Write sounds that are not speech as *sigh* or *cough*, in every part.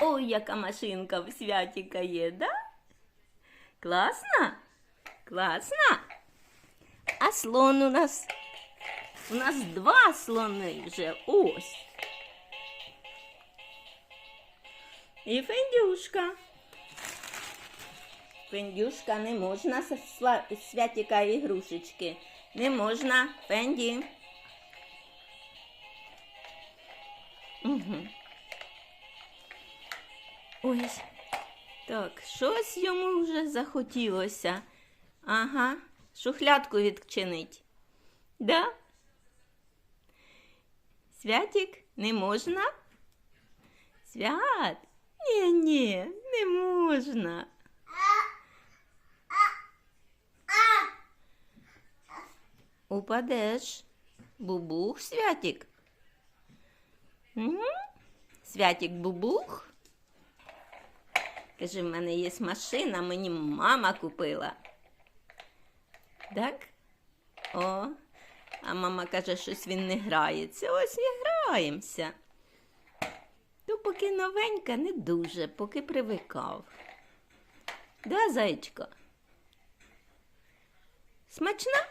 Ой, яка машинка в святіка є, да? Класна? Класна? А слон у нас? У нас два слони вже ось. І Фендюшка. Фендюшка не можна святіка ігрушечки. Не можна, Фенді. Угу. Ой. Так, щось йому вже захотілося. Ага, шухлядку відчинить. Да? Святік, не можна? Свят? Ні, ні, не можна. Упадеш. Бубух, Святік. М? Святік бубух. Каже, в мене є машина, мені мама купила. Так? О, а мама каже, щось він не грається. Ось не граємося. То поки новенька, не дуже, поки привикав. Да, зайчко? Смачна?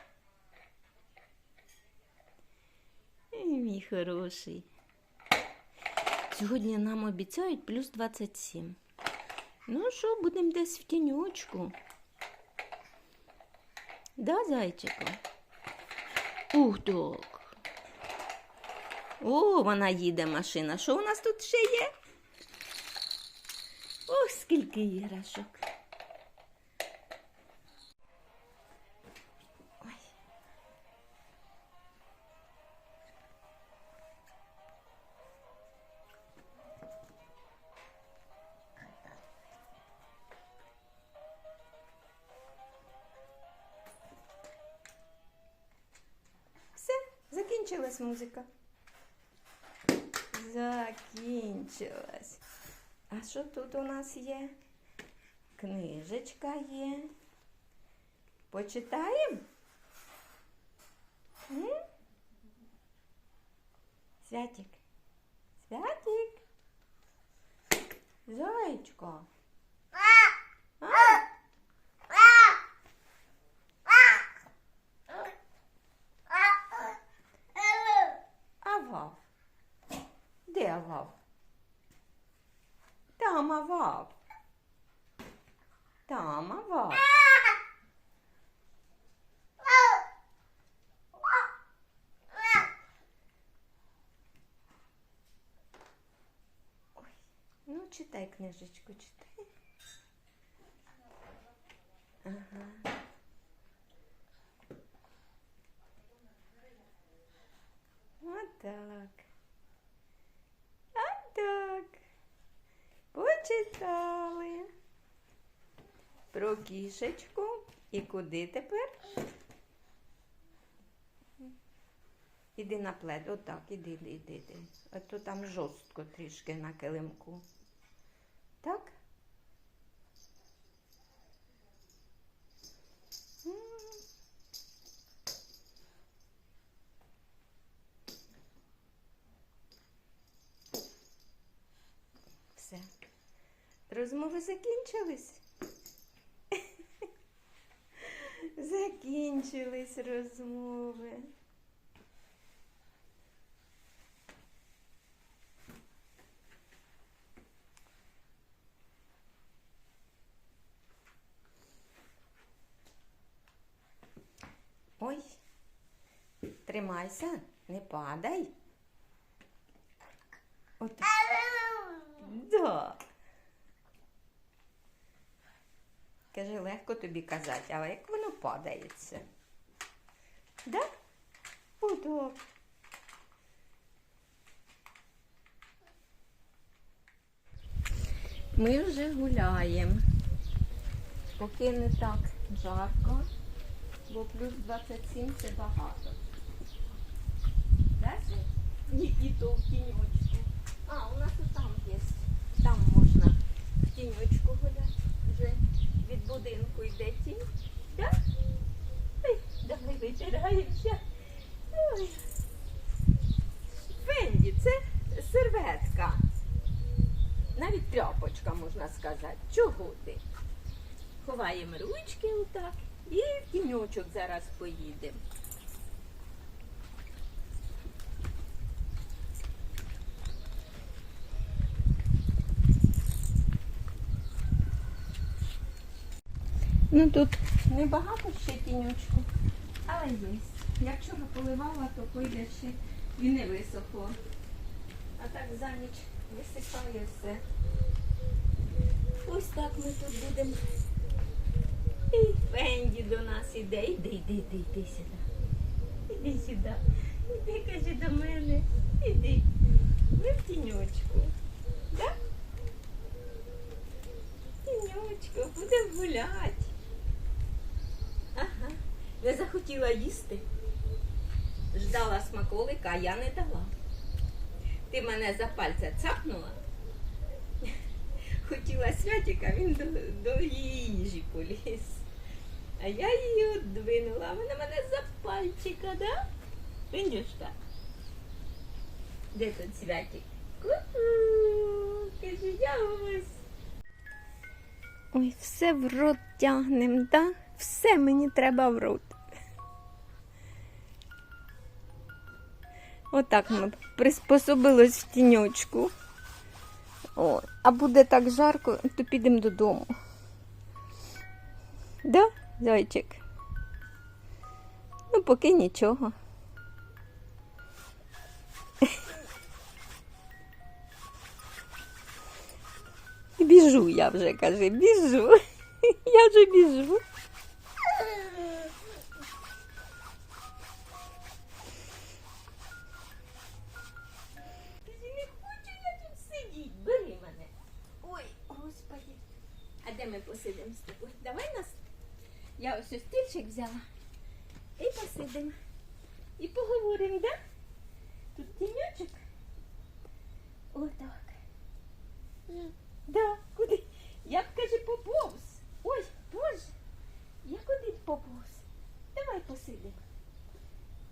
Мій хороший. Сьогодні нам обіцяють плюс 27. Ну що, будемо десь в тіньочку. Да, зайчику? Ух так. О, вона їде машина. Що у нас тут ще є? Ох, скільки іграшок. Закінчилась музика. Закінчилась. А що тут у нас є? Книжечка є. Почитаємо? Святик. Святик. Зайчко. А? Авав. Де авав? Там авав. Там авав. Ой, ну читай книжечку, читай. Ага. Отак. Отак. Про кішечку. І куди тепер? Іди на плед. Отак, іди, іди, іди. А то там жорстко трішки на килимку. Так? Все. Розмови закінчились? Закінчились розмови. Ой, тримайся, не падай. От. Да. Каже, легко тобі казати, але як воно падається. Да? Удоб. Ми вже гуляємо. Поки не так жарко, бо плюс 27 це багато. Да? І, і то в тіньочку. А, у нас і там є. Там можна в тіньочку гуляти. Вже від будинку йде тінь. Да? Ой, давай витираємося. Ой. Фенді, це серветка. навіть тряпочка, можна сказати. Чого ти? Ховаємо ручки отак і в тіньочок зараз поїдемо. Ну тут небагато ще тіньочку, але є. Я вчора поливала, то пойде ще і не висохло. А так за ніч висихає все. Ось так ми тут будемо. І Фенді до нас іде. Іди, іди, іди, іди сюди. Іди сюди. Іди, каже до мене. Іди. Ми в тіньочку. Да? Тіньочку, будемо гуляти. Ага. Не захотіла їсти. Ждала смаколика, а я не дала. Ти мене за пальця цапнула. Хотіла святіка, він до, до її їжі поліз. А я її одвинула, вона мене за пальчика, да? Пиндюшка. Де тут святік? Ку-ку, кажу, я ось. Ой, все в рот тягнем, да? Все мені треба в рот. Отак ми приспособились в тіньочку. О, а буде так жарко, то підемо додому. Да, зайчик? Ну, поки нічого. Біжу я вже, каже, біжу. Я вже біжу. Я ось ось стільчик взяла. І посидимо. І поговоримо, да? Тут тіньочок. Отак. Да, куди? Я б каже поповз. Ой, боже. Я куди поповз? Давай посидимо.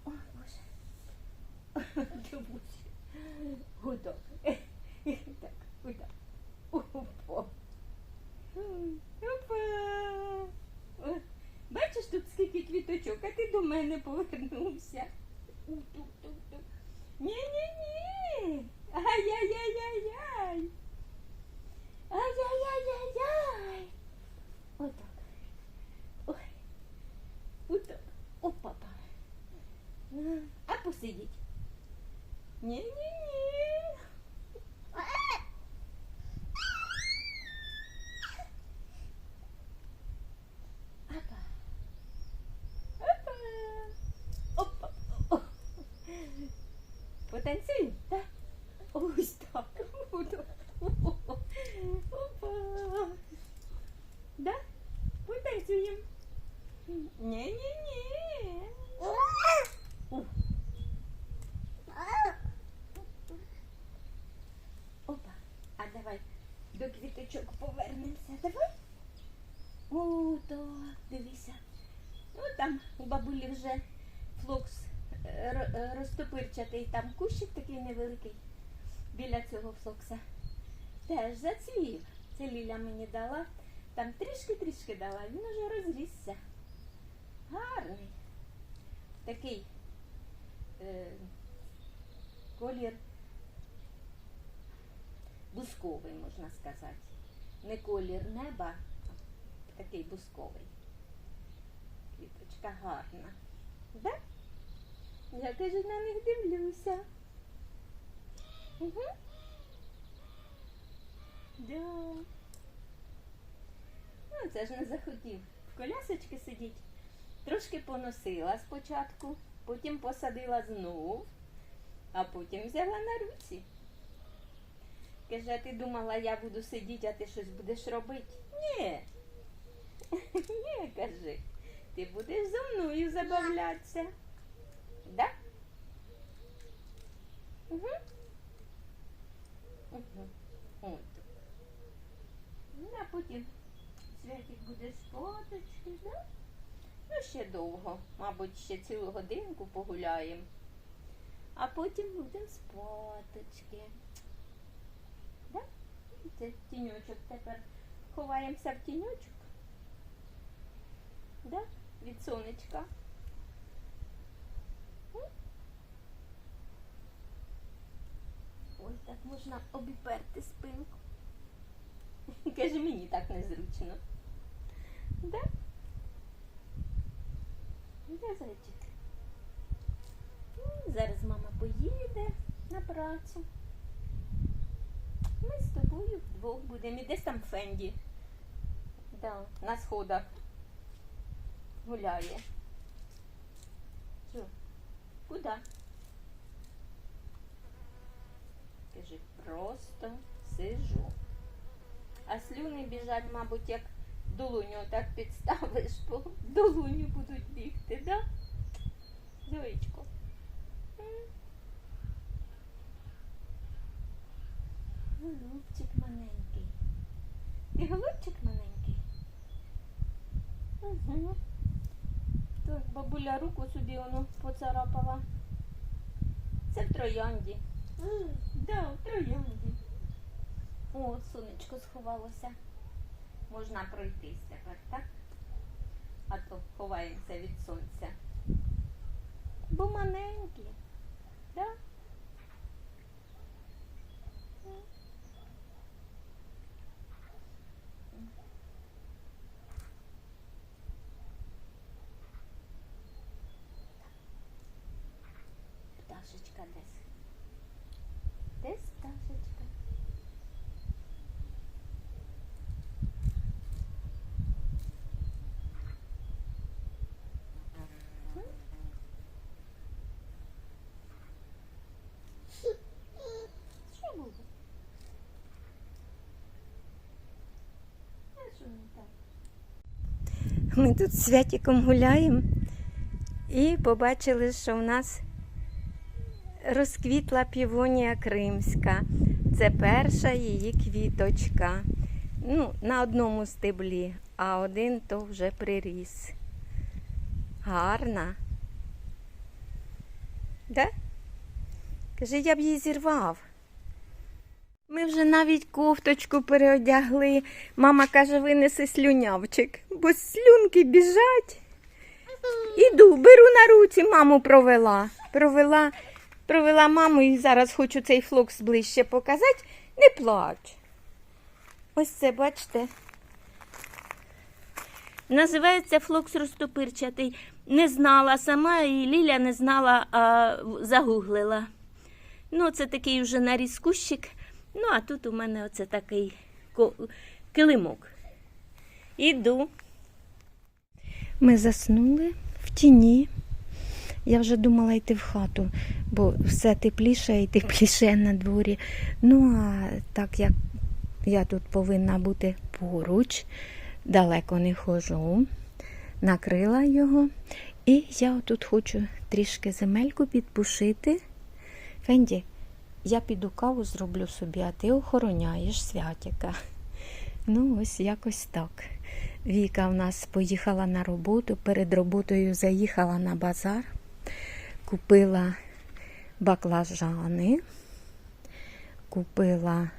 О, боже. *laughs* Дивусь. Отак. Так, отак. Опа. Опа. О, Бачиш тут скільки квіточок, а ти до мене повернувся. Ні-ні-ні. Ай-яй-яй-яй-яй. Ай-яй-яй-яй-яй. Отак. Ой. Отак. О, папа. А посидіть. Ні-ні-ні. Апа. Апа. Опа. О. Потанцюємо, так? Ось так. Отак. Опа. Да? Потанцюємо. Ні-ні-ні. О. Опа. А давай до квіточок повернемося. Давай. О, так, дивися. Ну там у бабулі вже флокс е, е, розтопирчатий, там кущик такий невеликий біля цього флокса. Теж зацвів. Це Ліля мені дала. Там трішки-трішки дала, він уже розрісся. Гарний. Такий е, колір бусковий, можна сказати. Не колір неба, а такий бусковий. Квіточка гарна. Да? Я кажу, на них дивлюся. Угу. Да. Ну, це ж не захотів в колясочки сидіти. Трошки поносила спочатку, потім посадила знов, а потім взяла на руці. Каже, ти думала, я буду сидіти, а ти щось будеш робити? Ні. *laughs* Ні, кажи. Ти будеш зо мною забавлятися. Да? Угу. Угу. От. Ну, а потім Святик буде спаточки, да? Ну, ще довго, мабуть, ще цілу годинку погуляємо. А потім будемо спаточки. Да? Це тіньочок. Тепер ховаємося в тіньочок. Да? Від сонечка. Ой, так можна обіперти спинку. *laughs* Каже, мені так незручно. Да? Де зайчик? Ну, Зараз мама поїде на працю. Ми з тобою вдвох будемо. І десь там Фенді. Да, на сходах гуляє. Що? Куди? Кажи, просто сижу. А слюни біжать, мабуть, як долоню так підставиш, по долоню будуть бігти, да? Зоєчко. М. Голубчик маленький. Ти голубчик маленький? Угу. Так, бабуля руку собі воно поцарапала. Це в троянді. М, Да, в троянді. О, сонечко сховалося. Можна пройтись тепер, так? А то ховаємося від сонця. Бо маленькі, да? Пташечка десь. Десь пташечка. Що буде? Ми тут з Святіком гуляємо і побачили, що в нас розквітла півонія кримська. Це перша її квіточка. Ну, на одному стеблі, а один то вже приріс. Гарна. Да? Каже, я б її зірвав. Ми вже навіть кофточку переодягли. Мама каже, винеси слюнявчик, бо слюнки біжать. Іду, беру на руці, маму провела. Провела, провела маму і зараз хочу цей флокс ближче показати. Не плач. Ось це, бачите. Називається флокс розтопирчатий. Не знала сама, і Ліля не знала, а загуглила. Ну, це такий вже наріз кущик. Ну, а тут у мене оце такий килимок. Іду. Ми заснули в тіні. Я вже думала йти в хату, бо все тепліше і тепліше на дворі. Ну, а так як я тут повинна бути поруч, далеко не хожу, накрила його. І я тут хочу трішки земельку підпушити. Фенді, я піду каву зроблю собі, а ти охороняєш святіка. Ну, ось якось так. Віка в нас поїхала на роботу. Перед роботою заїхала на базар, купила баклажани, купила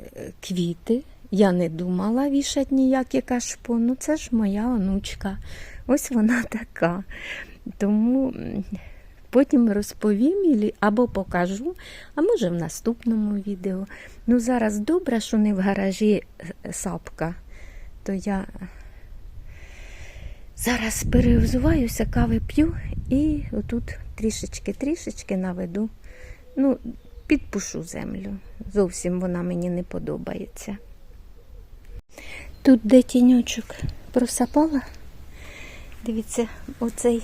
е, квіти. Я не думала вішати ніякі кашпо. Ну, це ж моя онучка. Ось вона *laughs* така. Тому потім розповім або покажу, а може в наступному відео. Ну, зараз добре, що не в гаражі е, сапка, то я зараз перевзуваюся, кави п'ю і отут трішечки-трішечки наведу. Ну, підпушу землю. Зовсім вона мені не подобається. Тут де тіньочок просапала. Дивіться, оцей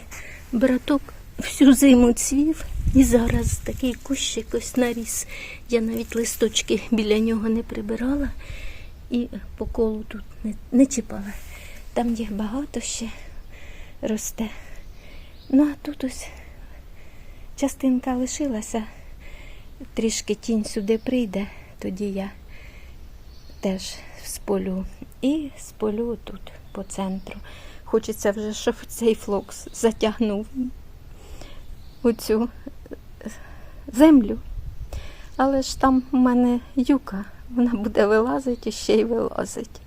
браток всю зиму цвів і зараз такий кущик ось наріс. Я навіть листочки біля нього не прибирала і по колу тут не, не чіпала. Там їх багато ще росте. Ну а тут ось частинка лишилася. Трішки тінь сюди прийде, тоді я теж сполю. І сполю тут по центру. Хочеться вже, щоб цей флокс затягнув у цю землю. Але ж там у мене юка Вона буде вилазити і ще й вилазить.